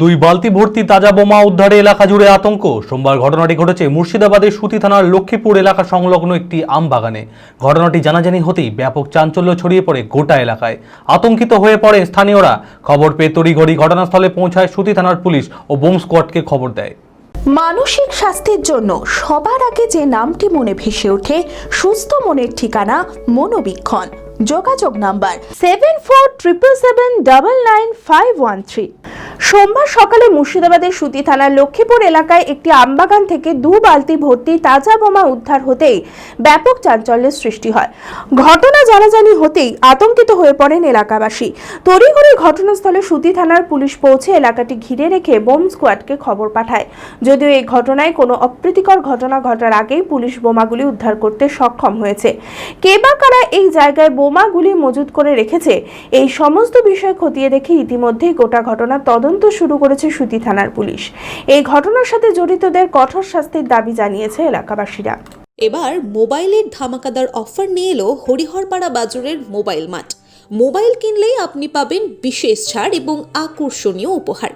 দুই বালতি ভর্তি তাজা বোমা উদ্ধারে এলাকা জুড়ে আতঙ্ক। সোমবার ঘটনাটি ঘটেছে মুর্শিদাবাদের সুতি থানার লক্ষ্মীপুর এলাকা সংলগ্ন একটি আম বাগানে ঘটনাটি জানাজানি হতেই ব্যাপক চাঞ্চল্য ছড়িয়ে পড়ে গোটা এলাকায়। আতঙ্কিত হয়ে পড়ে স্থানীয়রা। খবর পেয়ে তড়িঘড়ি ঘটনাস্থলে পৌঁছায় সুতি থানার পুলিশ ও বোম স্কোয়াডকে খবর দেয়। মানসিক স্বাস্থ্যের জন্য সবার আগে যে নামটি মনে ভেসে ওঠে, সুস্থ মনের ঠিকানা মনোবীক্ষণ। যোগাযোগ number seven four triple seven double nine five one three সোমবার সকালে মুর্শিদাবাদের সুতি থানার লক্ষ্মীপুর এলাকায় একটি আমবাগান থেকে দু বালতি ভর্তি তাজা বোমা উদ্ধার হতেই ব্যাপক চাঞ্চল্যের সৃষ্টি হয়। ঘটনা জানাজানি হতেই আতঙ্কিত হয়ে পড়েন এলাকাবাসী। তড়িঘড়ি ঘটনাস্থলে সুতি থানার পুলিশ পৌঁছে এলাকাটি ঘিরে রেখে বোম স্কোয়াডকে খবর পাঠায়। যদিও এই ঘটনায় কোনো অপ্রীতিকর ঘটনা ঘটার আগেই পুলিশ বোমাগুলি উদ্ধার করতে সক্ষম হয়েছে। কে বা কারা এই জায়গায় বোমাগুলি মজুত করে রেখেছে, এই সমস্ত বিষয় খতিয়ে দেখে ইতিমধ্যেই গোটা ঘটনার তদন্ত শুরু করেছে সুতি থানার পুলিশ। এই ঘটনার সাথে জড়িতদের কঠোর শাস্তির দাবি জানিয়েছে এলাকাবাসীরা। এবার মোবাইলের ধামাকাদার অফার নিয়ে এলো হরিহরপাড়া বাজারের মোবাইল মাঠ মোবাইল কিনলেই আপনি পাবেন বিশেষ ছাড় এবং আকর্ষণীয় উপহার।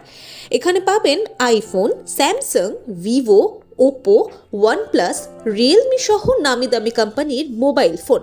এখানে পাবেন iPhone, Samsung, Vivo, Oppo, OnePlus, Realme সহ নামি দামি কোম্পানির মোবাইল ফোন।